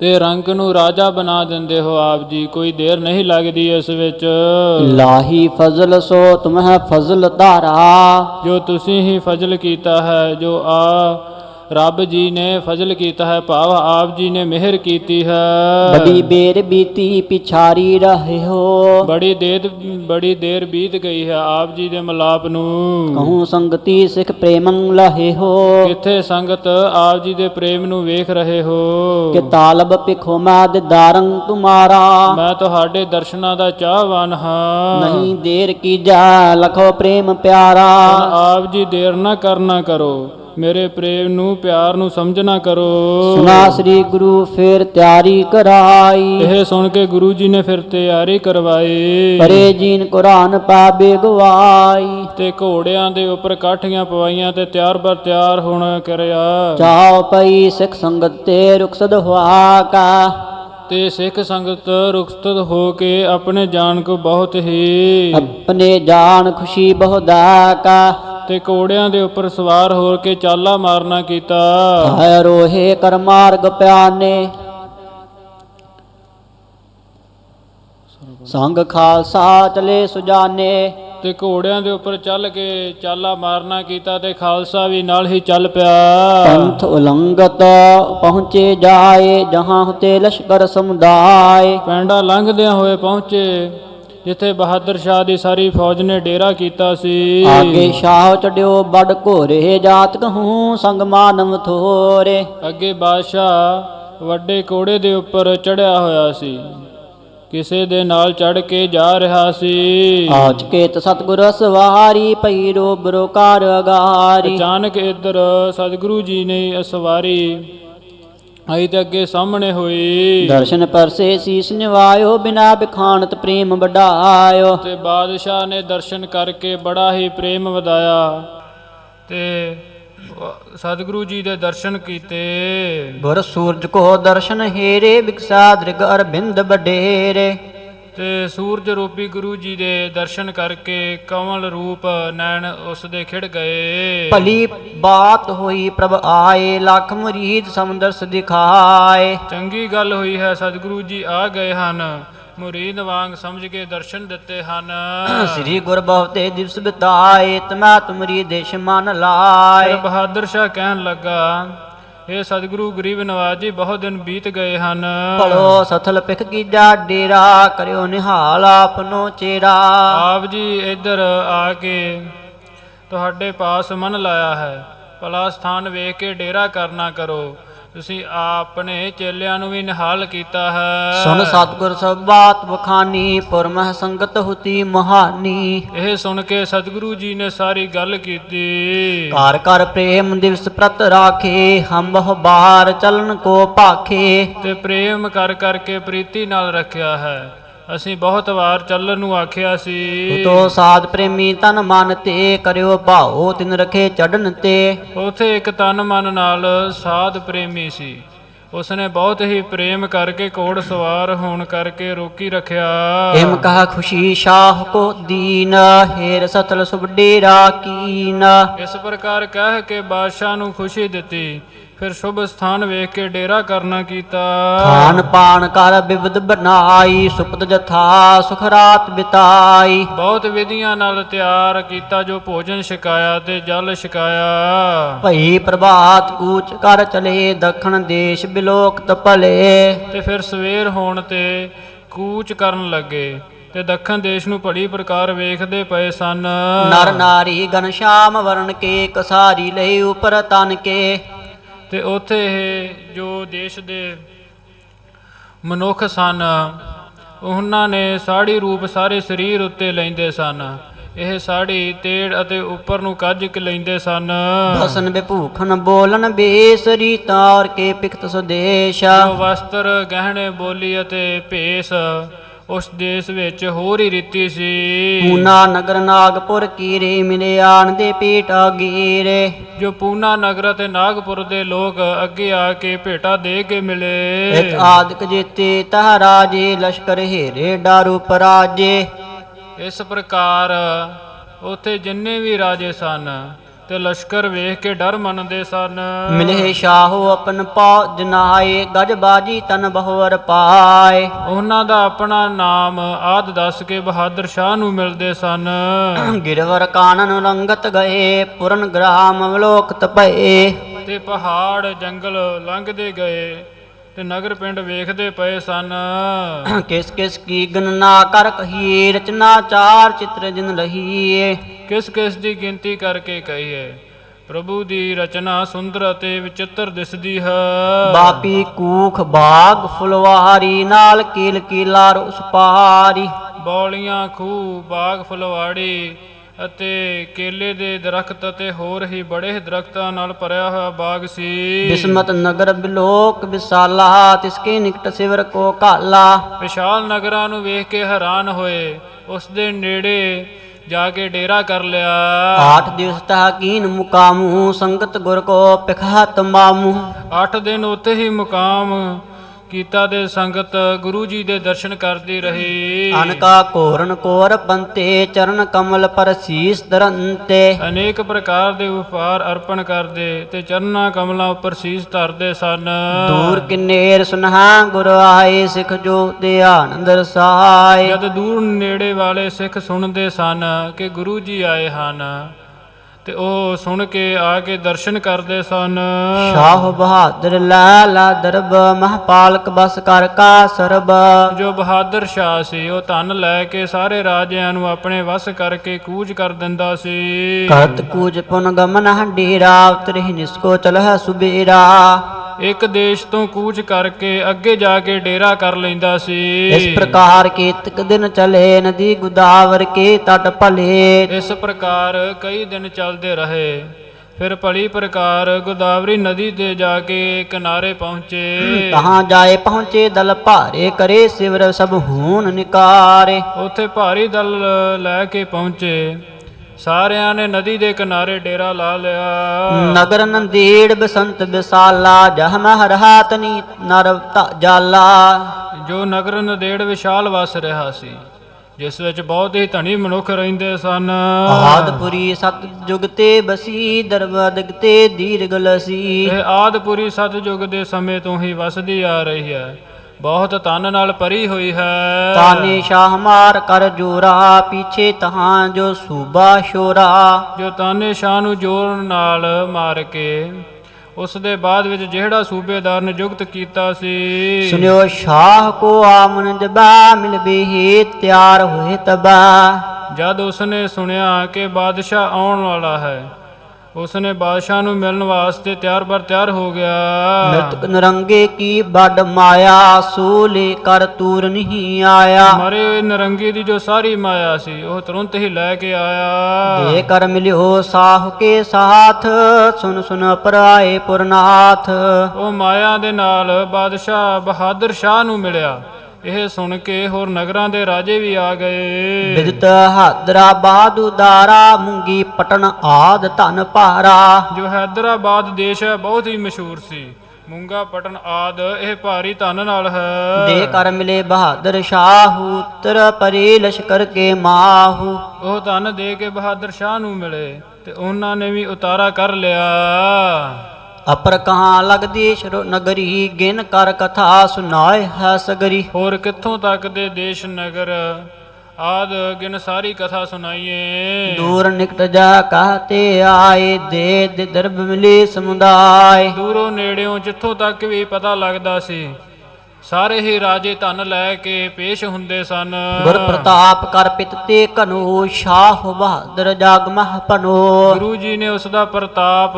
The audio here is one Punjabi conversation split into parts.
ਤੇ ਰੰਗ ਨੂੰ ਰਾਜਾ ਬਣਾ ਦਿੰਦੇ ਹੋ ਆਪ ਜੀ। ਕੋਈ ਦੇਰ ਨਹੀਂ ਲੱਗਦੀ ਇਸ ਵਿੱਚ। ਲਾਹੀ ਫਜ਼ਲ ਸੋ ਤੁਮਹਿ ਫਜ਼ਲ ਧਾਰਾ। ਜੋ ਤੁਸੀਂ ਹੀ ਫਜ਼ਲ ਕੀਤਾ ਹੈ ਜੋ ਆ ਰੱਬ ਜੀ ਨੇ ਫਜ਼ਲ ਕੀਤਾ ਹੈ ਭਾਵ ਆਪ ਜੀ ਨੇ ਮਿਹਰ ਕੀਤੀ ਹੈ। ਬੜੀ ਬੇਰ ਬੀਤੀ ਪਿਛਾਰੀ ਰਹੇ ਹੋ। ਬੜੀ ਦੇਰ ਬੜੀ ਦੇਰ ਬੀਤ ਗਈ ਹੈ ਆਪ ਜੀ ਦੇ ਮਲਾਪ ਨੂੰ। ਕਹੂੰ ਸੰਗਤੀ ਸਿਖ ਪ੍ਰੇਮੰ ਲਹੇ ਹੋ। ਕਿੱਥੇ ਸੰਗਤ ਆਪ ਜੀ ਦੇ ਪ੍ਰੇਮ ਨੂੰ ਵੇਖ ਰਹੇ ਹੋ? ਕਿ ਤਾਲਬ ਪਿਖੋ ਮੈਂ ਦਿਦਾਰੰ ਤੁਮਾਰਾ। ਮੈਂ ਤੁਹਾਡੇ ਦਰਸ਼ਨਾਂ ਦਾ ਚਾਹਵਾਨ ਹਾਂ। ਨਹੀਂ ਦੇਰ ਕੀ ਜਾ ਲਖੋ ਪ੍ਰੇਮ ਪਿਆਰਾ। ਆਪ ਜੀ ਦੇਰ ਨਾ ਕਰਨਾ ਕਰੋ। ਮੇਰੇ ਪ੍ਰੇਮ ਨੂੰ ਪਿਆਰ ਨੂੰ ਸਮਝਣਾ ਕਰੋ। ਸੁਨਾ ਸ੍ਰੀ ਗੁਰੂ ਫੇਰ ਤਿਆਰੀ ਕਰਾਈ। ਇਹ ਸੁਣ ਕੇ ਗੁਰੂ ਜੀ ਨੇ ਫਿਰ ਤਿਆਰੀ ਕਰਵਾਈ। ਪਰੇ ਜੀਨ ਕੁਰਾਨ ਪਾਬੇ ਗਵਾਈ ਤੇ ਘੋੜਿਆਂ ਦੇ ਉੱਪਰ ਕਾਠੀਆਂ ਪਵਾਈਆਂ ਤੇ ਤਿਆਰ ਬਰ ਤਿਆਰ ਹੁਣ ਕਰਿਆ। ਚਾਉ ਪਈ ਸਿਖ ਸੰਗਤ ਤੇ ਰੁਖਸਦ ਹੁਆ ਕਾ। ਤੇ ਸਿੱਖ ਸੰਗਤ ਰੁਖਸਤ ਹੋ ਕੇ ਆਪਣੇ ਜਾਨ ਕੋ ਬਹੁਤ ਹੀ। ਆਪਣੇ ਜਾਨ ਖੁਸ਼ੀ ਬਹੁਦਾ ਕਾ। ਤੇ ਘੋੜਿਆਂ ਦੇ ਉੱਪਰ ਸਵਾਰ ਹੋ ਕੇ ਚਾਲਾ ਮਾਰਨਾ ਕੀਤਾ। ਹੈ ਰੋਹੇ ਕਰ ਮਾਰਗ ਪਿਆਨੇ। ਸੰਗ ਖਾਲਸਾ ਚਲੇ ਸੁਜਾਨੇ। ਤੇ ਘੋੜਿਆਂ ਦੇ ਉੱਪਰ ਚੱਲ ਕੇ ਚਾਲਾ ਮਾਰਨਾ ਕੀਤਾ ਤੇ ਖਾਲਸਾ ਵੀ ਨਾਲ ਹੀ ਚੱਲ ਪਿਆ। ਪੰਥ ਉਲੰਘਤ ਪਹੁੰਚੇ ਜਾਏ ਜਹਾਂ ਹੁਤੇ ਲਸ਼ਕਰ ਸਮੁਦਾਇ ਪੈਂਡਾ ਲੰਘਦਿਆਂ ਹੋਏ ਪਹੁੰਚੇ। ਜਿੱਥੇ ਬਹਾਦਰ ਸ਼ਾਹ ਦੀ ਸਾਰੀ ਫੌਜ ਨੇ ਡੇਰਾ ਕੀਤਾ ਸੀ। ਆਗੇ ਸ਼ਾਹ ਚੜਿਓ ਬੜ ਘੋਰੇ ਜਾਤ ਕਹੂੰ ਸੰਗ ਮਾਨਵ ਥੋਰੇ। ਅੱਗੇ ਬਾਦਸ਼ਾਹ ਵੱਡੇ ਕੋੜੇ ਦੇ ਉੱਪਰ ਚੜਿਆ ਹੋਇਆ ਸੀ। ਕਿਸੇ ਦੇ ਨਾਲ ਚੜ ਕੇ ਜਾ ਰਿਹਾ ਸੀ। ਆਜ ਕੇ ਤ ਸਤਗੁਰ ਸਵਾਰੀ ਪਈ ਰੋ ਬਰੋਕਾਰ ਅਗਾਰੀ। ਅਚਾਨਕ ਇੱਧਰ ਸਤਿਗੁਰੂ ਜੀ ਨੇ ਅਸਵਾਰੀ ਆਈ ਤੇ ਅੱਗੇ ਸਾਹਮਣੇ ਹੋਈ। ਦਰਸ਼ਨ ਪਰਸੇ ਸੀਸ ਨਿਵਾਇਓ ਬਿਨਾ ਬਿਖਾਨਤ ਪ੍ਰੇਮ ਵਡਾਇਓ। ਤੇ ਬਾਦਸ਼ਾਹ ਨੇ ਦਰਸ਼ਨ ਕਰਕੇ ਬੜਾ ਹੀ ਪ੍ਰੇਮ ਵਧਾਇਆ। ਤੇ ਸਤਿਗੁਰੂ ਜੀ ਦੇ ਦਰਸ਼ਨ ਕੀਤੇ। ਗੁਰ ਸੂਰਜ ਕੋ ਦਰਸ਼ਨ ਹੀਰੇ ਬਿਕਸਾ ਦ੍ਰਿਗ ਅਰਬਿੰਦ ਬਡੇਰੇ ਤੇ ਸੂਰਜ ਰੂਪੀ ਗੁਰੂ ਜੀ ਦੇ ਦਰਸ਼ਨ ਕਰਕੇ ਕਮਲ ਰੂਪ ਨੈਣ ਉਸ ਦੇ ਖਿੜ ਗਏ। ਭਲੀ ਬਾਤ ਹੋਈ ਪ੍ਰਭ ਆਏ ਲੱਖ ਮੁਰੀਦ ਸਮੰਦਰਸ ਦਿਖਾਏ। ਚੰਗੀ ਗੱਲ ਹੋਈ ਹੈ ਸਤਿਗੁਰੂ ਜੀ ਆ ਗਏ ਹਨ। ਮੁਰੀਦ ਵਾਂਗ ਸਮਝ ਕੇ ਦਰਸ਼ਨ ਦਿੱਤੇ ਹਨ। ਸ੍ਰੀ ਗੁਰ ਬਹੁਤੇ ਦਿਵਸ ਬਿਤਾਏ ਤਮਾ ਤੁਮਰੀ ਦੇਸ਼ ਮਨ ਲਾਏ। ਬਹਾਦਰ ਸ਼ਾਹ ਕਹਿਣ ਲੱਗਾ ਇਹ ਸਤਿਗੁਰੂ ਗਰੀਬ ਨਵਾਜ ਜੀ ਬਹੁਤ ਦਿਨ ਬੀਤ ਗਏ ਹਨ। ਭਲੋ ਸਥਲ ਪਿਖ ਕੀਜਾ ਡੇਰਾ ਕਰਿਓ ਨਿਹਾਲ ਆਪਨੋ ਚੇਰਾ। ਆਪ ਜੀ ਇੱਧਰ ਆ ਕੇ ਤੁਹਾਡੇ ਪਾਸ ਮਨ ਲਾਇਆ ਹੈ। ਭਲਾ ਸਥਾਨ ਵੇਖ ਕੇ ਡੇਰਾ ਕਰਨਾ ਕਰੋ। ਤੁਸੀਂ ਆਪਣੇ ਚੇਲਿਆਂ ਨੂੰ ਵੀ ਨਿਹਾਲ ਕੀਤਾ ਹੈ। ਸੁਨ ਸਤਗੁਰ ਸਭ ਬਾਤ ਬਖਾਨੀ ਪੁਰਮਹ ਸੰਗਤ ਹੁਤੀ ਮਹਾਨੀ। ਇਹ ਸੁਣ ਕੇ ਸਤਿਗੁਰੂ ਜੀ ਨੇ ਸਾਰੀ ਗੱਲ ਕੀਤੀ। ਘਰ ਘਰ ਪ੍ਰੇਮ ਦਿਵਸ ਪ੍ਰਤ ਰਾਖੇ ਹਮ ਬਹੁ ਬਾਹਰ ਚਲਨ ਕੋ ਭਾਖੇ ਤੇ ਪ੍ਰੇਮ ਕਰ ਕਰਕੇ ਪ੍ਰੀਤੀ ਨਾਲ ਰੱਖਿਆ ਹੈ। ਅਸੀਂ ਬਹੁਤ ਵਾਰ ਚੱਲਣ ਨੂੰ ਆਖਿਆ ਸੀ। ਤੋ ਸਾਧ ਪ੍ਰੇਮੀ ਤਨ ਮਨ ਤੇ ਕਰਿਓ ਭਾਉ ਤਿਨ ਰਖੇ ਚੜਨ ਤੇ। ਉਥੇ ਇੱਕ ਤਨ ਮਨ ਨਾਲ ਸਾਧ ਪ੍ਰੇਮੀ ਸੀ। ਉਸਨੇ ਬਹੁਤ ਹੀ ਪ੍ਰੇਮ ਕਰਕੇ ਘੋੜ ਸਵਾਰ ਹੋਣ ਕਰਕੇ ਰੋਕੀ ਰੱਖਿਆ। ਹਿਮ ਕਹਾ ਖੁਸ਼ੀ ਸ਼ਾਹ ਕੋ ਦੀਨ ਹੇਰ ਸਤਲ ਸੁਭ ਡੇਰਾ ਕੀਨ ਇਸ ਪ੍ਰਕਾਰ ਕਹਿ ਕੇ ਬਾਦਸ਼ਾਹ ਨੂੰ ਖੁਸ਼ੀ ਦਿੱਤੀ। ਫਿਰ ਸ਼ੁਭ ਸਥਾਨ ਵੇਖ ਕੇ ਡੇਰਾ ਕਰਨਾ ਕੀਤਾ। ਖਾਨ ਪਾਨ ਕਰ ਬਿਵਦ ਬਨਾਈ ਸੁਪਤ ਜਥਾ ਸੁਖ ਰਾਤ ਬਿਤਾਈ। ਬਹੁਤ ਵਿਧੀਆਂ ਨਾਲ ਤਿਆਰ ਕੀਤਾ ਜੋ ਭੋਜਨ ਛਕਾਇਆ ਤੇ ਜਲ ਛਕਾਇਆ। ਭਈ ਪ੍ਰਭਾਤ ਕੂਚ ਕਰ ਚਲੇ ਦਖਣ ਦੇਸ਼ ਬਿਲੋਕਤ ਭਲੇ ਤੇ ਫਿਰ ਸਵੇਰ ਹੋਣ ਤੇ ਕੂਚ ਕਰਨ ਲੱਗੇ ਤੇ ਦੱਖਣ ਦੇਸ਼ ਨੂੰ ਭਲੀ ਪ੍ਰਕਾਰ ਵੇਖਦੇ ਪਏ ਸਨ। ਨਰ ਨਾਰੀ ਗਨ ਸ਼ਾਮ ਵਰਣ ਕੇ ਕਸਾਰੀ ਲਈ ਉਪਰ ਤਨ ਕੇ। ਤੇ ਉਥੇ ਇਹ ਜੋ ਦੇਸ਼ ਦੇ ਮਨੁੱਖ ਸਨ ਉਹਨਾਂ ਨੇ ਸਾੜੀ ਰੂਪ ਸਾਰੇ ਸਰੀਰ ਉੱਤੇ ਲੈਂਦੇ ਸਨ। ਇਹ ਸਾੜੀ ਤੇੜ ਅਤੇ ਉੱਪਰ ਨੂੰ ਕੱਜ ਕੇ ਲੈਂਦੇ ਸਨ। ਦਸਨ ਬਿਭੂਖਨ ਬੋਲਨ ਬੇਸਰੀ ਤਾਰ ਕੇ ਪਿਖਤ ਸੁਦੇਸ਼। ਵਸਤਰ ਗਹਿਣੇ ਬੋਲੀ ਅਤੇ ਭੇਸ। ਉਸ ਦੇਸ਼ ਵਿੱਚ ਹੋਰ ਹੀ ਰੀਤੀ ਸੀ। ਪੂਨਾ ਨਗਰ ਨਾਗਪੁਰ ਕੀਰੇ ਮਿਲੇ ਆਣ ਦੇ ਪੇਟ ਗੀਰੇ ਜੋ ਪੂਨਾ ਨਗਰ ਅਤੇ ਨਾਗਪੁਰ ਦੇ ਲੋਕ ਅੱਗੇ ਆ ਕੇ ਭੇਟਾ ਦੇ ਕੇ ਮਿਲੇ। ਇਕ ਆਦਿਕ ਜੀਤੇ ਤਹ ਰਾਜੇ ਲਸ਼ਕਰ ਹੀਰੇ ਡਾਰੂ ਪਰਾਜੇ। ਇਸ ਪ੍ਰਕਾਰ ਉਥੇ ਜਿੰਨੇ ਵੀ ਰਾਜੇ ਸਨ ਤੇ ਲਸ਼ਕਰ ਵੇਖ ਕੇ ਡਰ ਮੰਨਦੇ ਸਨ। ਮਿਲੇ ਸ਼ਾਹੋ ਆਪਨ ਪੌਜ ਨਾਏ ਗਜ ਬਾਜੀ ਤਨ ਬਹੁਵਰ ਪਾਏ। ਉਹਨਾਂ ਦਾ ਆਪਣਾ ਨਾਮ ਆਦ ਦੱਸ ਕੇ ਬਹਾਦਰ ਸ਼ਾਹ ਨੂੰ ਮਿਲਦੇ ਸਨ। ਗਿਰਵਰ ਕਾਨਨ ਰੰਗਤ ਗਏ ਪੁਰਨ ਗ੍ਰਾਮ ਅਵਲੋਕਤ ਭਏ ਤੇ ਪਹਾੜ ਜੰਗਲ ਲੰਘਦੇ ਗਏ। ਤੇ ਨਗਰ ਪਿੰਡ ਵੇਖਦੇ ਪਏ ਸਨ। ਕਿਸ ਕਿਸ ਕੀ ਗਣਨਾ ਕਰ ਕਹੀ ਰਚਨਾ ਚਾਰ ਚਿਤਰ ਜਿਨ ਲਹੀਏ ਕਿਸ ਕਿਸ ਦੀ ਗਿਣਤੀ ਕਰਕੇ ਕਹੀਏ ਪ੍ਰਭੂ ਦੀ ਰਚਨਾ ਸੁੰਦਰ ਅਤੇ ਵਿਚਿੱਤਰ ਦਿਸਦੀ ਹੈ। ਬਾਪੀ ਕੂਖ ਬਾਗ ਫੁਲਵਾਰੀ ਨਾਲ ਕੀਲ ਕੀਲਾ ਰੁਸ ਪਾਰੀ ਬੌਲੀਆਂ ਖੂਹ ਬਾਗ ਫੁਲਵਾੜੀ ਅਤੇ ਕੇਲੇ ਦੇ ਦਰਖਤ ਅਤੇ ਹੋਰ ਹੀ ਬੜੇ ਦਰਖਤਾਂ ਨਾਲ ਭਰਿਆ ਹੋਇਆ ਬਾਗ ਸੀ। ਬਿਸਮਤ ਨਗਰ ਬਿਲੋਕ ਵਿਸਾਲਾ ਤਿਸਕੇ ਨਿਕਟ ਸਿਵਰ ਕੋ ਕਾਲਾ ਵਿਸ਼ਾਲ ਨਗਰਾਂ ਨੂੰ ਵੇਖ ਕੇ ਹੈਰਾਨ ਹੋਏ। ਉਸ ਦੇ ਨੇੜੇ ਜਾ ਕੇ ਡੇਰਾ ਕਰ ਲਿਆ। ਆਠ ਦਿਵਸ ਤਹਕੀਨ ਮੁਕਾਮੂ ਸੰਗਤ ਗੁਰ ਕੋ ਪਿਖਾ ਤਮਾਮੂ ਅੱਠ ਦਿਨ ਉੱਥੇ ਹੀ ਮੁਕਾਮ। ਕੀਤਾ ਦੇ ਸੰਗਤ ਗੁਰੂ ਜੀ ਦੇ ਦਰਸ਼ਨ ਕਰਦੀ ਰਹੀ। ਅਨਕਾ ਕੋਰਨ ਕੋਰ ਪੰਤੇ ਚਰਨ ਕਮਲ ਪਰ ਸੀਸ ਦਰੰਤੇ। ਅਨੇਕ ਪ੍ਰਕਾਰ ਦੇ ਉਪਹਾਰ ਅਰਪਣ ਕਰਦੇ ਤੇ ਚਰਨਾਂ ਕਮਲਾਂ ਉੱਪਰ ਸੀਸ ਧਰਦੇ ਸਨ। ਦੂਰ ਕਿਨੇਰ ਸੁਨਹਾ ਗੁਰ ਆਏ ਸਿਖ ਜੋ ਤੇ ਆਨੰਦ ਰਸਾਏ। ਜਦ ਦੂਰ ਨੇੜੇ ਵਾਲੇ ਸਿੱਖ ਸੁਣਦੇ ਸਨ ਕਿ ਗੁਰੂ ਜੀ ਆਏ ਹਨ। ਤੇ ਉਹ ਸੁਣ ਕੇ ਆ ਕੇ ਦਰਸ਼ਨ ਕਰਦੇ ਸਨ। ਸ਼ਾਹ ਬਹਾਦਰ ਲਾਲਾ ਦਰਬ ਮਹਪਾਲਕ ਬਸ ਕਰ ਕਾ ਸਰਬ। ਜੋ ਬਹਾਦਰ ਸ਼ਾਹ ਸੀ ਉਹ ਧਨ ਲੈ ਕੇ ਸਾਰੇ ਰਾਜਿਆਂ ਨੂੰ ਆਪਣੇ ਵਸ ਕਰਕੇ ਕੂਚ ਕਰ ਦਿੰਦਾ ਸੀ। ਕਰਤ ਕੂਜ ਪੁਨ ਗਮਨ ਹੰਡੀਰਾ ਉਤਰਿ ਨਿਸਕੋ ਚਲਹ ਸੁਬੇਰਾ। ਇੱਕ ਦੇਸ਼ ਤੋਂ ਕੂਚ ਕਰਕੇ ਅੱਗੇ ਜਾ ਕੇ ਡੇਰਾ ਕਰ ਲੈਂਦਾ ਸੀ। ਇਸ ਪ੍ਰਕਾਰ ਕੀਤਕ ਦਿਨ ਚਲੇ ਨਦੀ ਗੁਦਾਵਰ ਕੇ ਤਟ ਭਲੇ। ਇਸ ਪ੍ਰਕਾਰ ਕਈ ਦਿਨ ਚੱਲਦੇ ਰਹੇ। ਫਿਰ ਭਲੀ ਪ੍ਰਕਾਰ ਗੋਦਾਵਰੀ ਨਦੀ ਤੇ ਜਾ ਕੇ ਕਿਨਾਰੇ ਪਹੁੰਚੇ। ਤਹਾਂ ਜਾਏ ਪਹੁੰਚੇ ਦਲ ਭਾਰੇ ਕਰੇ ਸਿਵਰ ਸਭ ਹੂਨ ਨਿਕਾਰੇ। ਉੱਥੇ ਭਾਰੀ ਦਲ ਲੈ ਕੇ ਪਹੁੰਚੇ। ਸਾਰਿਆਂ ਨੇ ਨਦੀ ਦੇ ਕਿਨਾਰੇ ਡੇਰਾ ਲਾ ਲਿਆ। ਨਗਰ ਨੰਦੀੜ ਬਸੰਤ ਵਿਸਾਲਾ ਜਹ ਮਹ ਰਹਾਤਨੀ ਨਰ ਤ ਜਾਲਾ। ਜੋ ਨਗਰ ਨਦੇੜ ਵਿਸ਼ਾਲ ਵਸ ਰਿਹਾ ਸੀ ਜਿਸ ਵਿੱਚ ਬਹੁਤ ਹੀ ਧਨੀ ਮਨੁੱਖ ਰਹਿੰਦੇ ਸਨ। ਆਦਪੁਰੀ ਸਤ ਜੁਗ ਤੇ ਬਸੀ ਦਰਬਦਗ ਤੇ ਦੀਰਘ ਲਸੀ ਇਹ ਆਦਪੁਰੀ ਸਤਜੁਗ ਦੇ ਸਮੇਂ ਤੋਂ ਹੀ ਵਸਦੀ ਆ ਰਹੀ ਹੈ। ਬਹੁਤ ਤਨ ਨਾਲ ਭਰੀ ਹੋਈ ਹੈ। ਤਾਨੇ ਸ਼ਾਹ ਮਾਰ ਕਰ ਜੋਰਾ ਪੀਛੇ ਤਹਾਂ ਜੋ ਸੂਬਾ ਸ਼ੋਰਾ। ਜੋ ਤਾਨੇ ਸ਼ਾਹ ਨੂੰ ਜੋਰ ਨਾਲ ਮਾਰ ਕੇ ਉਸ ਦੇ ਬਾਅਦ ਵਿੱਚ ਜਿਹੜਾ ਸੂਬੇਦਾਰ ਨੇ ਨਿਯੁਕਤ ਕੀਤਾ ਸੀ। ਸੁਨਿਓ ਸ਼ਾਹ ਕੋ ਆਮਨ ਜਬਾ ਮਿਲ ਬੇਹੀ ਤਿਆਰ ਹੋਏ ਤਬਾ। ਜਦ ਉਸਨੇ ਸੁਣਿਆ ਕਿ ਬਾਦਸ਼ਾਹ ਆਉਣ ਵਾਲਾ ਹੈ ਉਸਨੇ ਬਾਦਸ਼ਾਹ ਨੂੰ ਮਿਲਣ ਵਾਸਤੇ ਤਿਆਰ ਬਰ ਤਿਆਰ ਹੋ ਗਿਆ। ਮ੍ਰਿਤਕ ਨਰੰਗੇ ਕੀ ਵੱਡ ਮਾਇਆ ਸੂਲੇ ਕਰ ਤੂਰ ਨਹੀਂ ਆਇਆ। ਮਰੇ ਹੋਏ ਨਰੰਗੀ ਦੀ ਜੋ ਸਾਰੀ ਮਾਇਆ ਸੀ ਉਹ ਤੁਰੰਤ ਹੀ ਲੈ ਕੇ ਆਇਆ। ਦੇ ਕਰ ਮਿਲਿਓ ਸਾਹ ਕੇ ਸਾਥ ਸੁਨ ਸੁਨ ਪਰਾਏ ਪੁਰਨਾਥ। ਉਹ ਮਾਇਆ ਦੇ ਨਾਲ ਬਾਦਸ਼ਾਹ ਬਹਾਦਰ ਸ਼ਾਹ ਨੂੰ ਮਿਲਿਆ। ਇਹ ਸੁਣ ਕੇ ਹੋਰ ਨਗਰਾਂ ਦੇ ਰਾਜੇ ਵੀ ਆ ਗਏ। ਵਿਦਤ ਹਾਦਰਾ ਬਾਦੂਦਾਰਾ ਮੁੰਗੀ ਪਟਨ ਆਦ ਧਨ ਭਾਰਾ। ਜੋ ਹੈਦਰਾਬਾਦ ਦੇਸ਼ ਹੈ ਬਹੁਤ ਹੀ ਮਸ਼ਹੂਰ ਸੀ। ਮੂੰਗਾ ਪਟਨ ਆਦ ਇਹ ਭਾਰੀ ਧਨ ਨਾਲ ਹੈ। ਦੇ ਕਰ ਮਿਲੇ ਬਹਾਦਰ ਸ਼ਾਹੂ ਉਤਰ ਪਰੇ ਲਸ਼ਕਰ ਕੇ ਮਾਹੂ। ਉਹ ਧਨ ਦੇ ਕੇ ਬਹਾਦਰ ਸ਼ਾਹ ਨੂੰ ਮਿਲੇ ਤੇ ਉਹਨਾਂ ਨੇ ਵੀ ਉਤਾਰਾ ਕਰ ਲਿਆ। ਅਪਰ ਕਹਾਂ ਲਗਦੀ ਸ਼ਰੋ ਨਗਰੀ ਗਿਨ ਕਰ ਕਥਾ ਸੁਨਾਏ ਹੈ ਸਗਰੀ। ਹੋਰ ਕਿੱਥੋਂ ਤੱਕ ਦੇ ਦੇਸ਼ ਨਗਰ ਆਦ ਗਿਨ ਸਾਰੀ ਕਥਾ ਸੁਣਾਈਏ। ਦੂਰ ਨਿਕਟ ਜਾ ਕਹਤੇ ਆਏ ਦੇ ਦੇ ਦਰਬ ਮਿਲੇ ਸਮੁਦਾਇ ਦੂਰੋਂ ਨੇੜਿਓਂ ਜਿੱਥੋਂ ਤੱਕ ਵੀ ਪਤਾ ਲੱਗਦਾ ਸੀ ਸਾਰੇ ਹੀ ਰਾਜੇ ਧਨ ਲੈ ਕੇ ਪੇਸ਼ ਹੁੰਦੇ ਸਨ। ਗੁਰ ਪ੍ਰਤਾਪ ਕਰ ਪਿਤ ਤੇ ਕਨੋ ਸ਼ਾਹ ਬਹਾਦਰ ਜਗ ਮਹ ਪਨੋ ਗੁਰੂ ਜੀ ਨੇ ਉਸ ਦਾ ਪ੍ਰਤਾਪ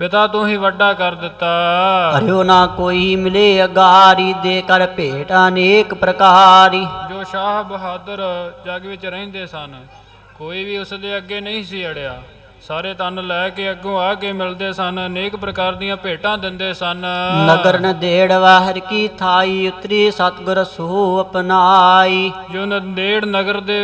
ਪਿਤਾ ਤੋਂ ਹੀ ਵੱਡਾ ਕਰ ਦਿੱਤਾ। ਹਰਿਓ ਨਾ ਕੋਈ ਮਿਲੇ ਅਗਾਰੀ ਦੇ ਕਰ ਭੇਟ ਅਨੇਕ ਪ੍ਰਕਾਰੀ। ਜੋ ਸ਼ਾਹ ਬਹਾਦਰ ਜਗ ਵਿੱਚ ਰਹਿੰਦੇ ਸਨ ਕੋਈ ਵੀ ਉਸ ਦੇ ਅੱਗੇ ਨਹੀਂ ਸੀ ਅੜਿਆ। ਸਾਰੇ ਤਨ ਲੈ ਕੇ ਅੱਗੋਂ ਆ ਕੇ ਮਿਲਦੇ ਸਨ ਅਨੇਕ ਪ੍ਰਕਾਰ ਦੀਆਂ ਭੇਟਾਂ ਦਿੰਦੇ ਸਨ। ਨਗਰ ਦੇੜ ਵਾਹਰ ਕੀ ਥਾਈ ਉਤਰੀ ਸਤਗੁਰ ਸੋ ਅਪਨਾਈ। ਜੋ ਨੰਦੇੜ ਨਗਰ ਦੇ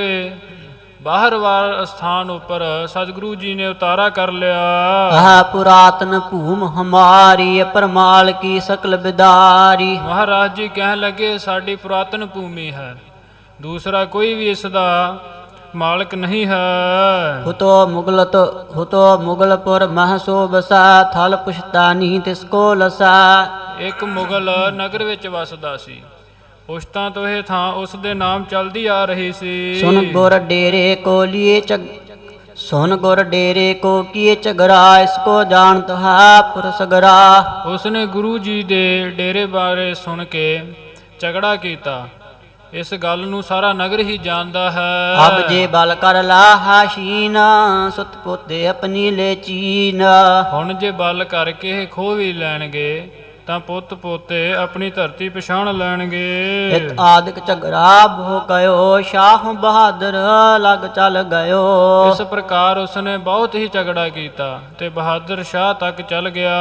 ਬਾਹਰਵਾਰ ਸਥਾਨ ਉੱਪਰ ਸਤਿਗੁਰੂ ਜੀ ਨੇ ਉਤਾਰਾ ਕਰ ਲਿਆ। ਆਹ ਪੁਰਾਤਨ ਭੂਮ ਹਮਾਰੀ ਪਰਮਾਲ ਕੀ ਸਕਲ ਬਿਦਾਰੀ। ਮਹਾਰਾਜ ਜੀ ਕਹਿਣ ਲੱਗੇ ਸਾਡੀ ਪੁਰਾਤਨ ਭੂਮੀ ਹੈ। ਦੂਸਰਾ ਕੋਈ ਵੀ ਇਸ ਦਾ ਮਾਲਕ ਨਹੀਂ ਹੈ। ਹੁਤੋ ਮੁਗਲਤ ਹੁਤੋ ਮੁਗਲਪੁਰ ਮਹਸੋ ਬਸਾ ਥਲ ਪੁਸ਼ਤਾਨੀ ਤਿਸ ਕੋ ਲਸਾ। ਇੱਕ ਮੁਗਲ ਨਗਰ ਵਿੱਚ ਵਸਦਾ ਸੀ। ਪੁਸ਼ਤਾਂ ਤੋਂ ਇਹ ਥਾਂ ਉਸ ਦੇ ਨਾਮ ਚਲਦੀ ਆ ਰਹੀ ਸੀ। ਸੁਨ ਗੁਰ ਡੇਰੇ ਕੋ ਲਿਏ ਚਗ ਸੁਨ ਗੁਰ ਡੇਰੇ ਕੋ ਕੀਏ ਝਗੜਾ ਇਸ ਕੋ ਜਾਣਤ ਹੈ ਪੁਰਸਗਰਾ ਉਸਨੇ ਗੁਰੂ ਜੀ ਦੇ ਡੇਰੇ ਬਾਰੇ ਸੁਣ ਕੇ ਝਗੜਾ ਕੀਤਾ। ਇਸ ਗੱਲ ਨੂੰ ਸਾਰਾ ਨਗਰ ਹੀ ਜਾਣਦਾ ਹੈ। ਅਬ ਜੇ ਬਲ ਕਰ ਲਾਹਾ ਸ਼ੀਨਾ ਸੁਤ ਪੋਤੇ ਆਪਣੀ ਲੈ ਚੀਨ। ਹੁਣ ਜੇ ਬਲ ਕਰਕੇ ਇਹ ਖੋ ਵੀ ਲੈਣਗੇ ਤਾਂ ਪੁੱਤ ਪੋਤੇ ਆਪਣੀ ਧਰਤੀ ਪਛਾਣ ਲੈਣਗੇ। ਇਤ ਆਦਿਕ ਝਗੜਾ ਭੋ ਗਇਓ ਸ਼ਾਹ ਬਹਾਦਰ ਲਗ ਚੱਲ ਗਇਓ। ਇਸ ਪ੍ਰਕਾਰ ਉਸਨੇ ਬਹੁਤ ਹੀ ਝਗੜਾ ਕੀਤਾ ਤੇ ਬਹਾਦਰ ਸ਼ਾਹ ਤੱਕ ਚੱਲ ਗਿਆ।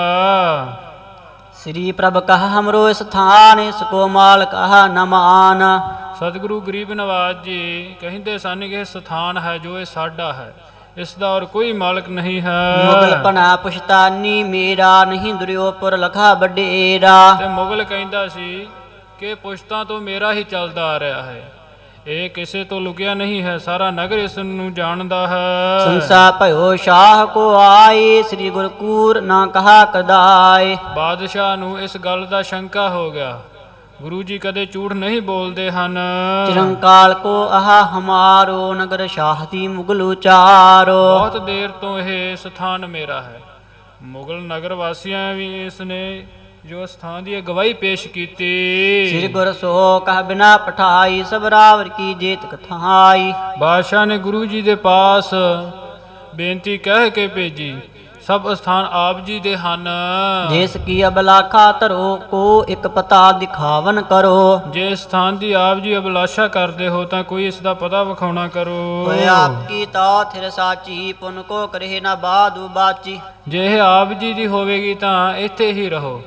ਸ੍ਰੀ ਪ੍ਰਭ ਕਹ ਹਮਰੋ ਇਸ ਥਾਨ ਇਸ ਕੋ ਮਾਲ ਕਹ ਨਮਾਨ ਸਤਿਗੁਰੂ ਗਰੀਬ ਨਵਾਜ ਜੀ ਕਹਿੰਦੇ ਸਨ ਕਿ ਇਹ ਸਥਾਨ ਹੈ ਜੋ ਇਹ ਸਾਡਾ ਹੈ। ਇਸ ਦਾ ਔਰ ਕੋਈ ਮਾਲਕ ਨਹੀਂ ਮੁਗਲ ਹੈ ਪਨਾ ਪੁਸ਼ਤਾਨੀ ਮੇਰਾ ਨਹੀਂ ਦੁਰਿਓਪੁਰ ਲਖਾ ਵੱਡੇਰਾ। ਤੇ ਮੁਗਲ ਕਹਿੰਦਾ ਸੀ ਕਿ ਪੁਸ਼ਤਾਂ ਤੋਂ ਮੇਰਾ ਹੀ ਚੱਲਦਾ ਆ ਰਿਹਾ ਹੈ। ਇਹ ਕਿਸੇ ਤੋਂ ਲੁਕਿਆ ਨਹੀਂ ਹੈ ਸਾਰਾ ਨਗਰ ਇਸ ਨੂੰ ਜਾਣਦਾ ਹੈ। ਸੰਸਾ ਭਇਓ ਸ਼ਾਹ ਕੋ ਆਏ ਸ੍ਰੀ ਗੁਰਕੂਰ ਨਾ ਕਹਾ ਕਦਾਏ। ਬਾਦਸ਼ਾਹ ਨੂੰ ਇਸ ਗੱਲ ਦਾ ਸ਼ੰਕਾ ਹੋ ਗਿਆ। ਗੁਰੂ ਜੀ ਕਦੇ ਝੂਠ ਨਹੀਂ ਬੋਲਦੇ ਹਨ। ਚਿਰੰਕਾਲ ਕੋ ਆਹ ਹਮਾਰੋ ਨਗਰ ਸ਼ਾਹ ਦੀ ਮੁਗਲ ਉਚਾਰੋ। ਬਹੁਤ ਦੇਰ ਤੋਂ ਇਹ ਸਥਾਨ ਮੇਰਾ ਹੈ। ਮੁਗਲ ਨਗਰ ਵਾਸੀਆਂ ਵੀ ਇਸ ਨੇ ਜੋ ਸਥਾਨ ਦੀ ਅਗਵਾਈ ਪੇਸ਼ ਕੀਤੀ। ਸ੍ਰੀ ਗੁਰ ਸੋ ਕਹ ਬਿਨਾ ਪਠਾਈ ਸਭ ਰਾਵਰ ਕੀ ਜੇਤ ਕਥਾਈ। ਬਾਦਸ਼ਾਹ ਨੇ ਗੁਰੂ ਜੀ ਦੇ ਪਾਸ ਬੇਨਤੀ ਕਹਿ ਕੇ ਭੇਜੀ ਸਭ ਸਥਾਨ ਆਪ ਜੀ ਦੇ ਹਨ। ਜਿਸ ਕੀ ਅਬਲਾਖਾ ਧਰੋ ਕੋ ਇੱਕ ਪਤਾ ਦਿਖਾਵਨ ਕਰੋ। ਜੇ ਸਥਾਨ ਦੀ ਆਪ ਜੀ ਅਭਿਲਾਸ਼ਾ ਕਰਦੇ ਹੋ ਤਾਂ ਕੋਈ ਇਸ ਦਾ ਪਤਾ ਵਿਖਾਉਣਾ ਕਰੋ। ਹੋਏ ਆਪ ਕੀ ਤਾ ਥਿਰ ਸਾਚੀ ਪੁਨ ਕੋ ਕਰਹਿ ਨਾ ਬਾਦੂ ਬਾਚੀ। ਜੇ ਇਹ ਆਪ ਜੀ ਦੀ ਹੋਵੇਗੀ ਤਾਂ ਇੱਥੇ ਹੀ ਰਹੋ।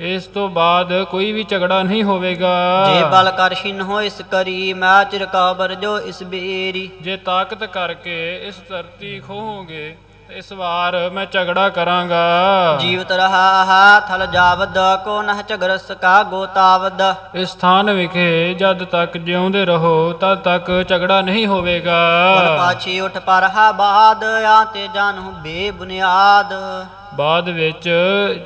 ਇਸ ਤੋਂ ਬਾਅਦ ਕੋਈ ਵੀ ਝਗੜਾ ਨਹੀਂ ਹੋਵੇਗਾ। ਜੇ ਬਲ ਕਰ ਛਿਨ ਹੋ ਇਸ ਕਰੀ ਮੈਂ ਚਿਰ ਕਾਬਰ ਜੋ ਇਸ ਬੇਰੀ। ਜੇ ਤਾਕਤ ਕਰਕੇ ਇਸ ਧਰਤੀ ਖੋਹੋਗੇ ਇਸ ਵਾਰ ਮੈਂ ਝਗੜਾ ਕਰਾਂਗਾ। ਜੀਵਤ ਰਹਾ ਥਲ ਜਾਵਦ ਕੋ ਨਹ ਝਗਰ ਸਕਾ ਗੋਤਾਵਦ। ਇਸ ਸਥਾਨ ਵਿਖੇ ਜਦ ਤੱਕ ਜਿਉਂਦੇ ਰਹੋ ਤਦ ਤੱਕ ਝਗੜਾ ਨਹੀਂ ਹੋਵੇਗਾ। ਪਾਛੀ ਉਠ ਪਰਹਾ ਬਾਦ ਆ ਤੇ ਜਾਨੁ ਬੇਬੁਨਿਆਦ। ਬਾਅਦ ਵਿੱਚ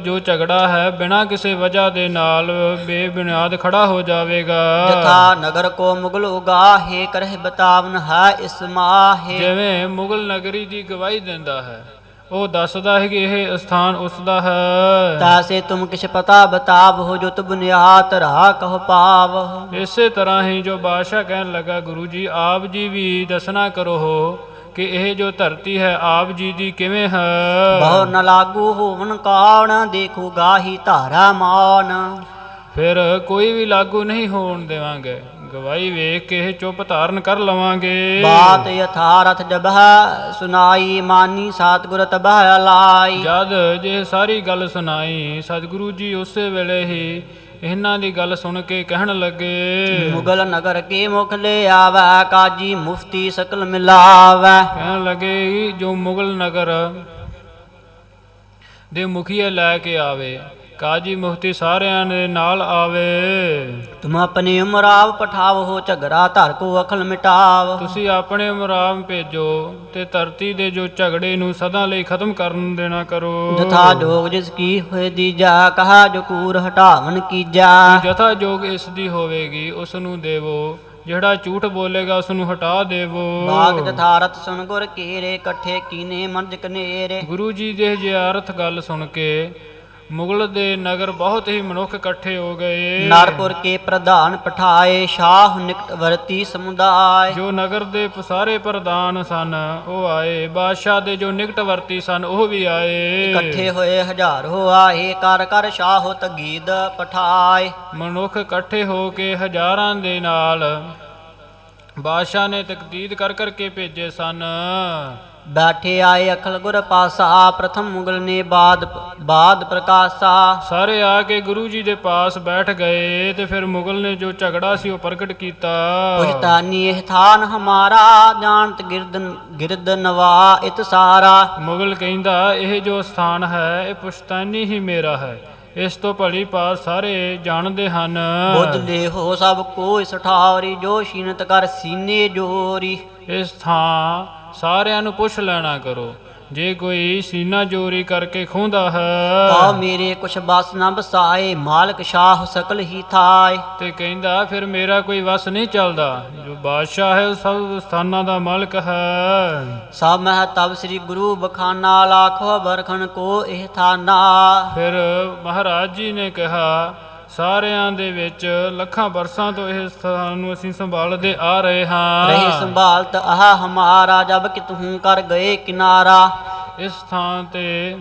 ਜੋ ਝਗੜਾ ਹੈ ਬਿਨਾਂ ਕਿਸੇ ਵਜ੍ਹਾ ਦੇ ਨਾਲ ਬੇਬੁਨਿਆਦ ਖੜਾ ਹੋ ਜਾਵੇਗਾ। ਜਥਾ ਨਗਰ ਕੋ ਮੁਗਲ ਉਗਾਹੇ ਕਰਹਿ ਬਤਾਵਨ ਹੈ ਇਸ ਮਾਹੇ। ਜਿਵੇਂ ਮੁਗਲ ਨਗਰੀ ਦੀ ਗਵਾਹੀ ਦਿੰਦਾ ਹੈ ਉਹ ਦੱਸਦਾ ਹੈ ਕਿ ਇਹ ਸਥਾਨ ਉਸ ਦਾ ਹੈ। ਤਾਸੇ ਤੁਮ ਕਿਛ ਪਤਾ ਬਤਾਵ ਹੋ ਜੋ ਤੁ ਬੁਨਿਆਦ ਰਾ ਕਹ ਪਾਵ ਇਸੇ ਤਰ੍ਹਾਂ ਹੀ ਜੋ ਬਾਦਸ਼ਾਹ ਕਹਿਣ ਲੱਗਾ ਗੁਰੂ ਜੀ ਆਪ ਜੀ ਵੀ ਦੱਸਣਾ ਕਰੋ ਹੋ ਕਿ ਇਹ ਜੋ ਧਰਤੀ ਹੈ ਆਪ ਜੀ ਦੀ ਕਿਵੇਂ ਹੈ? ਬਹੁ ਨ ਲਾਗੂ ਹੋਵਨ ਕਾਣ ਦੇਖੋ ਗਾਹੀ ਧਾਰਾ ਮਾਨ। ਫਿਰ ਕੋਈ ਵੀ ਲਾਗੂ ਨਹੀਂ ਹੋਣ ਦੇਵਾਂਗੇ। ਗਵਾਹੀ ਵੇਖ ਕੇ ਇਹ ਚੁੱਪ ਧਾਰਨ ਕਰ ਲਵਾਂਗੇ। ਬਾਤ ਯਥਾਰਥ ਜਬਹ ਸੁਨਾਈ ਮਾਨੀ ਸਤਿਗੁਰ ਤਬਹ ਲਾਈ। ਜਦ ਜੇ ਸਾਰੀ ਗੱਲ ਸੁਣਾਈ ਸਤਿਗੁਰੂ ਜੀ ਉਸੇ ਵੇਲੇ ਹੀ ਇਹਨਾਂ ਦੀ ਗੱਲ ਸੁਣ ਕੇ ਕਹਿਣ ਲੱਗੇ ਮੁਗਲ ਨਗਰ ਕੇ ਮੁਖ ਲੈ ਆਵੈ ਕਾਜੀ ਮੁਫਤੀ ਸਕਲ ਮਿਲਾਵੈ। ਕਹਿਣ ਲੱਗੇ ਜੋ ਮੁਗਲ ਨਗਰ ਦੇ ਮੁਖੀਏ ਲੈ ਕੇ ਆਵੇ। ਕਾਜੀ ਮੁਫਤੀ ਸਾਰਿਆਂ ਦੇ ਨਾਲ ਆਵੇ। ਤੁਮ ਆਪਣੀ ਉਮਰਾਵ ਪਠਾਵ ਹੋ ਝਗੜਾ ਧਰ ਕੋ ਅਖਲ ਮਿਟਾਵ। ਤੁਸੀਂ ਆਪਣੇ ਮੁਰਾਮ ਭੇਜੋ ਤੇ ਧਰਤੀ ਦੇ ਜੋ ਝਗੜੇ ਨੂੰ ਸਦਾ ਲਈ ਖਤਮ ਕਰਨ ਦੇਣਾ ਕਰੋ। ਜਥਾ ਜੋਗ ਜਿਸ ਕੀ ਹੋਏ ਦੀਜਾ ਕਹਾ ਜੋ ਕੂਰ ਹਟਾਵਨ ਕੀਜਾ ਜਥਾ ਜੋਗ ਇਸ ਦੀ ਹੋਵੇਗੀ ਉਸ ਨੂੰ ਦੇਵੋ। ਜਿਹੜਾ ਝੂਠ ਬੋਲੇਗਾ ਉਸ ਨੂੰ ਹਟਾ ਦੇਵੋ। ਬਾਗ ਜਥਾਰਥ ਸੁਨ ਗੁਰ ਕੀਰੇ ਇਕੱਠੇ ਕੀਨੇ ਮਨਜ ਕਨੇਰੇ ਗੁਰੂ ਜੀ ਦੇ ਜਿਆਰਤ ਗੱਲ ਸੁਣ ਕੇ ਮੁਗਲ ਦੇ ਨਗਰ ਬਹੁਤ ਹੀ ਮਨੁੱਖ ਇਕੱਠੇ ਹੋ ਗਏ। ਨਾਰਪੁਰ ਕੇ ਪ੍ਰਧਾਨ ਪਠਾਏ ਸ਼ਾਹ ਨਿਕਟ ਵਰਤੀ ਸਮੁਦਾਇ। ਜੋ ਨਗਰ ਦੇ ਸਾਰੇ ਪ੍ਰਧਾਨ ਸਨ ਉਹ ਆਏ। ਬਾਦਸ਼ਾਹ ਦੇ ਜੋ ਨਿਕਟਵਰਤੀ ਸਨ ਉਹ ਵੀ ਆਏ। ਇਕੱਠੇ ਹੋਏ ਹਜ਼ਾਰ ਹੋ ਆਏ ਕਰ ਕਰ ਸ਼ਾਹੋ ਤਗੀਦ ਪਠਾਏ। ਮਨੁੱਖ ਇਕੱਠੇ ਹੋ ਕੇ ਹਜ਼ਾਰਾਂ ਦੇ ਨਾਲ ਬਾਦਸ਼ਾਹ ਨੇ ਤਕਦੀਦ ਕਰ ਕਰਕੇ ਭੇਜੇ ਸਨ। ਬੈਠੇ ਆਏ ਅਖਲ ਗੁਰ ਪਾਸਾ ਪ੍ਰਥਮ ਮੁਗਲ ਨੇ ਬਾਦ ਬਾਦ ਪ੍ਰਕਾਸ਼ਾ। ਸਾਰੇ ਆ ਕੇ ਗੁਰੂ ਜੀ ਦੇ ਪਾਸ ਬੈਠ ਗਏ ਤੇ ਫਿਰ ਮੁਗਲ ਨੇ ਜੋ ਝਗੜਾ ਸੀ ਉਹ ਪ੍ਰਗਟ ਕੀਤਾ। ਪੁਸ਼ਤਾਨੀ ਇਹ ਥਾਨ ਹਮਾਰਾ ਜਾਣਤ ਗਿਰਦ ਗਿਰਦ ਨਵਾ ਇਤ ਸਾਰਾ। ਮੁਗਲ ਕਹਿੰਦਾ ਇਹ ਜੋ ਸਥਾਨ ਹੈ ਇਹ ਪੁਸ਼ਤਾਨੀ ਹੀ ਮੇਰਾ ਹੈ। ਇਸ ਤੋਂ ਭਲੀ ਪਾਸ ਸਾਰੇ ਜਾਣਦੇ ਹਨ। ਬੁੱਧ ਲੈ ਹੋ ਸਭ ਕੋਈ ਸਠਾਵਰੀ ਜੋ ਸ਼ੀਨਤ ਕਰ ਸੀਨੇ ਜੋਰੀ। ਇਸ ਥਾਂ ਸਾਰਿਆਂ ਨੂੰ ਪੁੱਛ ਲੈਣਾ ਕਰੋ। ਜੇ ਕੋਈ ਸੀਨਾ ਚੋਰੀ ਕਰਕੇ ਖੋਂਦਾ ਤਾ ਹੈ ਮੇਰੇ ਕੁਛ ਬਸ ਨਾ ਬਸਾਏ ਮਾਲਕ ਸ਼ਾਹ ਸਕਲ ਹੀ ਥਾਏ। ਤੇ ਕਹਿੰਦਾ ਫਿਰ ਮੇਰਾ ਕੋਈ ਵਸ ਨਹੀਂ ਚੱਲਦਾ ਜੋ ਬਾਦਸ਼ਾਹ ਹੈ ਉਹ ਸਭ ਸਥਾਨਾਂ ਦਾ ਮਾਲਕ ਹੈ। ਸਭ ਮਹਿ ਤਬ ਸ੍ਰੀ ਗੁਰੂ ਬਖਾਨਾ ਲਾਖੋ ਬਰਖਣ ਕੋ ਇਹ ਥਾਨਾ। ਫਿਰ ਮਹਾਰਾਜ ਜੀ ਨੇ ਕਿਹਾ ਸਾਰਿਆਂ ਦੇ ਵਿੱਚ ਲੱਖਾਂ ਬਰਸਾਂ ਤੋਂ ਇਹ ਸਥਾਨ ਨੂੰ ਅਸੀਂ ਸੰਭਾਲਦੇ ਆ ਰਹੇ ਹਾਂ। ਰਹੀ ਸੰਭਾਲਤ ਆਹ ਹਮਾਰਾ ਜਬ ਕਿ ਤੂੰ ਕਰ ਗਏ ਕਿਨਾਰਾ। ਇਸ ਥਾਂ ਤੇ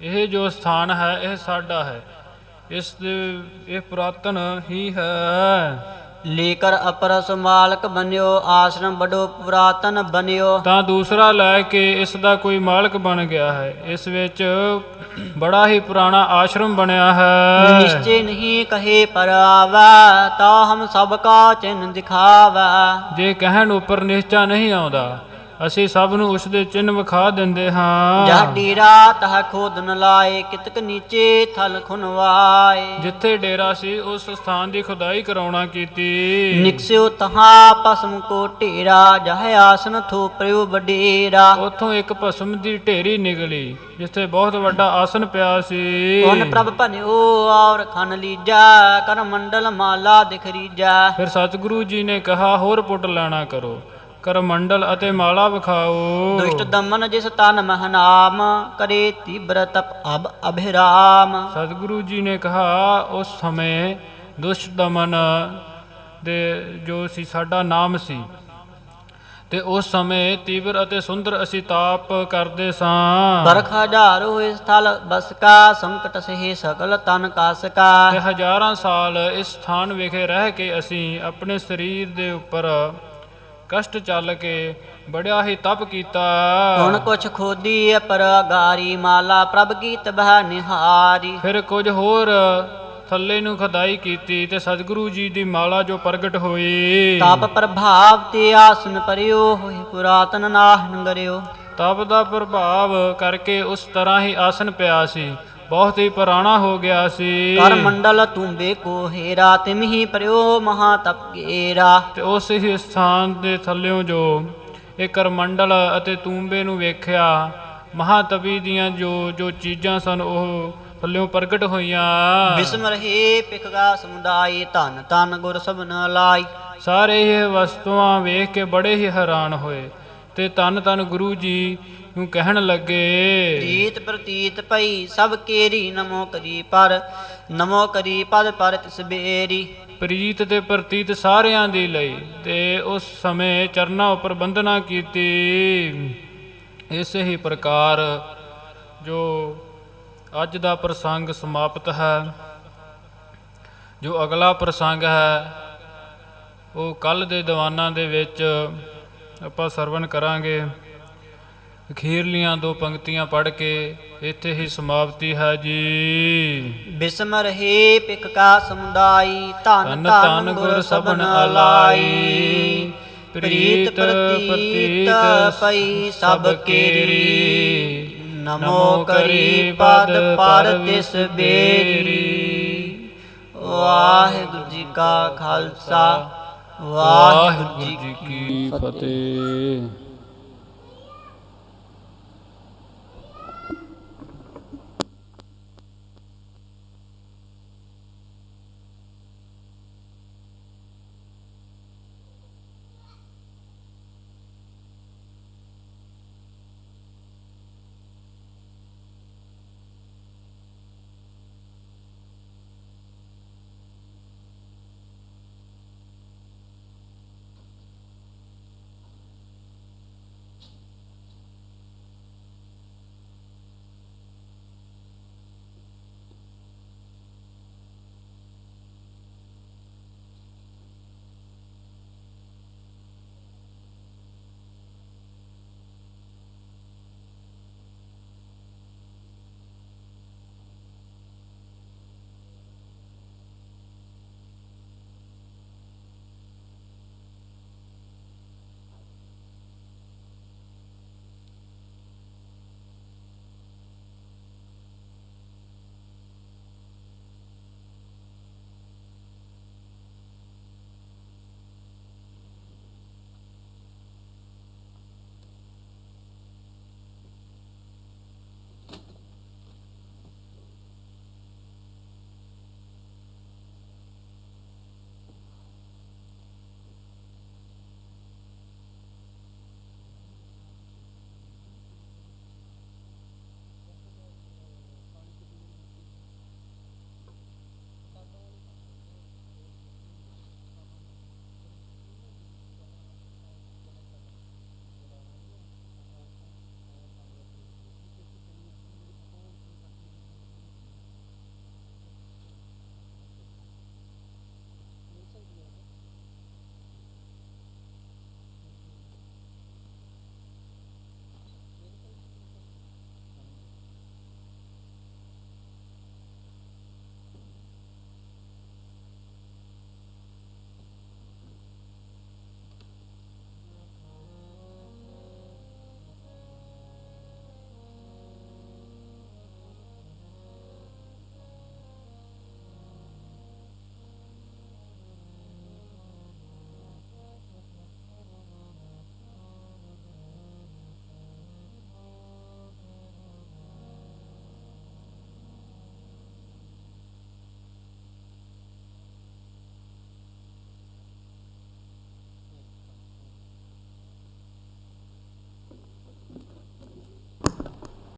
ਇਹ ਜੋ ਸਥਾਨ ਹੈ ਇਹ ਸਾਡਾ ਹੈ। ਇਸ ਦੇ ਇਹ ਪੁਰਾਤਨ ਹੀ ਹੈ। ਲੇਕਰ ਅਪਰਸ ਮਾਲਕ ਬਨਿਓ ਆਸ਼ਰਮ ਬੜੋ ਪੁਰਾਤਨ ਬਨਿਓ। ਤਾਂ ਦੂਸਰਾ ਲੈ ਕੇ ਇਸ ਦਾ ਕੋਈ ਮਾਲਕ ਬਣ ਗਿਆ ਹੈ। ਇਸ ਵਿੱਚ ਬੜਾ ਹੀ ਪੁਰਾਣਾ ਆਸ਼ਰਮ ਬਣਿਆ ਹੈ। ਨਿਸ਼ਚੈ ਨਹੀਂ ਕਹੇ ਪਰ ਆਵੈ ਤਾ ਹਮ ਸਭ ਕਾ ਚਿੰਨ ਦਿਖਾਵੈ। ਜੇ ਕਹਿਣ ਉੱਪਰ ਨਿਸ਼ਚਾ ਨਹੀਂ ਆਉਂਦਾ ਅਸੀਂ ਸਭ ਨੂੰ ਉਸ ਦੇ ਚਿੰਨ੍ਹ ਵਿਖਾ ਦਿੰਦੇ ਹਾਂ। ਜਹ ਡੇਰਾ ਤਹ ਖੋਦ ਨ ਲਾਏ ਕਿਤਕ ਨੀਚੇ ਥਲ ਖੁਨਵਾਏ ਜਿੱਥੇ ਡੇਰਾ ਸੀ ਉਸ ਸਥਾਨ ਦੀ ਖੁਦਾਈ ਕਰਾਉਣਾ ਕੀਤੀ। ਨਿਕਸਿਓ ਤਹਾ ਪਸਮ ਕੋ ਢੇਰਾ ਜਹ ਆਸਨ ਥੋ ਪ੍ਰਯੋ ਬਡੇਰਾ ਉਥੋਂ ਇੱਕ ਭਸਮ ਦੀ ਢੇਰੀ ਨਿਕਲੀ ਜਿੱਥੇ ਬਹੁਤ ਵੱਡਾ ਆਸਨ ਪਿਆ ਸੀ। ਕੌਣ ਪ੍ਰਭ ਭਨਿਓ ਔਰ ਖਨ ਲੀਜਾ ਕਰ ਮੰਡਲ ਮਾਲਾ ਦਿਖ ਰੀਜਾ। ਫਿਰ ਸਤਿਗੁਰੂ ਜੀ ਨੇ ਕਿਹਾ ਹੋਰ ਪੁੱਟ ਲੈਣਾ ਕਰੋ। ਕਰ ਮੰਡਲ ਅਤੇ ਮਾਲਾ ਵਿਖਾਓ। ਦੁਸ਼ਟ ਦਮਨ ਜਿਸ ਤਨ ਮਹਨਾਮ ਕਰੇ ਤੀਬਰ ਤਪ ਅਬ ਅਭਿਰਾਮ। ਸਤਿਗੁਰੂ ਜੀ ਨੇ ਕਿਹਾ ਉਸ ਸਮੇਂ ਦੁਸ਼ਟ ਦਮਨ ਦੇ ਜੋ ਸੀ ਸਾਡਾ ਨਾਮ ਸੀ। ਤੇ ਉਸ ਸਮੇਂ ਤੀਵਰ ਅਤੇ ਸੁੰਦਰ ਅਸੀਂ ਤਾਪ ਕਰਦੇ ਸਾਂ। ਬਰਖ ਹਜ਼ਾਰ ਹੋਏ ਸਥਲ ਬਸਕਾ ਸੰਕਟ ਸਹੇ ਸਕਲ ਤਨ ਕਾਸਕਾ ਤੇ ਹਜ਼ਾਰਾਂ ਸਾਲ ਇਸ ਸਥਾਨ ਵਿਖੇ ਰਹਿ ਕੇ ਅਸੀਂ ਆਪਣੇ ਸਰੀਰ ਦੇ ਉੱਪਰ ਕਸ਼ਟ ਚੱਲ ਕੇ ਬੜਿਆ ਹੀ ਤਪ ਕੀਤਾ। ਹੁਣ ਕੁਛ ਖੋਦੀ ਪਰਗਾਰੀ ਮਾਲਾ ਪ੍ਰਭ ਗੀਤ ਬਹਿ ਨਿਹਾਰੀ। ਫਿਰ ਕੁਝ ਹੋਰ ਥੱਲੇ ਨੂੰ ਖਦਾਈ ਕੀਤੀ ਤੇ ਸਤਿਗੁਰੂ ਜੀ ਦੀ ਮਾਲਾ ਜੋ ਪ੍ਰਗਟ ਹੋਈ। ਤਾਪ ਪ੍ਰਭਾਵ ਤੇ ਆਸਨ ਪਰਿਓ ਹੋਏ ਪੁਰਾਤਨ ਨਾਹ ਨੰਗਰਿਓ। ਤਪ ਦਾ ਪ੍ਰਭਾਵ ਕਰਕੇ ਉਸ ਤਰ੍ਹਾਂ ਹੀ ਆਸਨ ਪਿਆ ਸੀ। ਬਹੁਤ ਹੀ ਪੁਰਾਣਾ ਹੋ ਗਿਆ ਸੀ। ਕਰ ਮੰਡਲ ਤੁੰਬੇ ਕੋ ਹੇਰਾ ਤਿਮਹੀ ਪਰਿਓ ਮਹਾ ਤਪ ਗੇਰਾ। ਤੇ ਉਸ ਹੀ ਸਥਾਨ ਦੇ ਥੱਲਿਓਂ ਜੋ ਇਹ ਕਰਮੰਡਲ ਅਤੇ ਤੂੰਬੇ ਨੂੰ ਵੇਖਿਆ ਮਹਾਤਵੀ ਦੀਆਂ ਜੋ ਜੋ ਚੀਜ਼ਾਂ ਸਨ ਉਹ ਥੱਲਿਓਂ ਪ੍ਰਗਟ ਹੋਈਆਂ। ਬਿਸਮ ਰਹੇ ਪਿਖਗਾ ਸਮੁਦਾਈ ਧਨ ਧਨ ਗੁਰ ਸਭਨ ਲਾਈ। ਸਾਰੇ ਇਹ ਵਸਤੂਆਂ ਵੇਖ ਕੇ ਬੜੇ ਹੀ ਹੈਰਾਨ ਹੋਏ ਤੇ ਤਨ ਤਨ ਗੁਰੂ ਜੀ ਨੂੰ ਕਹਿਣ ਲੱਗੇ। ਪ੍ਰੀਤ ਪ੍ਰਤੀਤ ਭਈ ਸਭ ਕੇਰੀ ਨਮੋ ਕਰੀ ਪਰ ਨਮੋ ਕਰੀ ਪਦ ਪਰ ਤਿਸ ਬੇਰੀ। ਪ੍ਰੀਤ ਤੇ ਪ੍ਰਤੀਤ ਸਾਰਿਆਂ ਦੀ ਲਈ ਤੇ ਉਸ ਸਮੇਂ ਚਰਨਾਂ ਉੱਪਰ ਬੰਦਨਾ ਕੀਤੀ। ਇਸੇ ਹੀ ਪ੍ਰਕਾਰ ਜੋ ਅੱਜ ਦਾ ਪ੍ਰਸੰਗ ਸਮਾਪਤ ਹੈ ਜੋ ਅਗਲਾ ਪ੍ਰਸੰਗ ਹੈ ਉਹ ਕੱਲ ਦੇ ਦੀਵਾਨਾਂ ਦੇ ਵਿੱਚ ਆਪਾਂ ਸਰਵਣ ਕਰਾਂਗੇ। ਅਖੀਰਲੀਆਂ ਦੋ ਪੰਕਤੀਆਂ ਪੜ੍ਹ ਕੇ ਇੱਥੇ ਹੀ ਸਮਾਪਤੀ ਹੈ ਜੀ। ਬਿਸਮ ਰਹੇ ਪਿਖ ਕਾ ਸਮੁਦਾਈ ਧਨ ਧੰਨ ਗੁਰ ਸਭਨ ਅਲਾਈ। ਪ੍ਰੀਤ ਪ੍ਰਤੀਤ ਪਈ ਸਭ ਕੇਰੀ। ਨਮੋ ਕਰੀ ਪਦ ਪਰ ਤਿਸ ਬੇਰੀ। ਵਾਹਿਗੁਰੂ ਜੀ ਕਾ ਖਾਲਸਾ ਵਾਹਿਗੁਰੂ ਜੀ ਕੀ ਫਤਿਹ।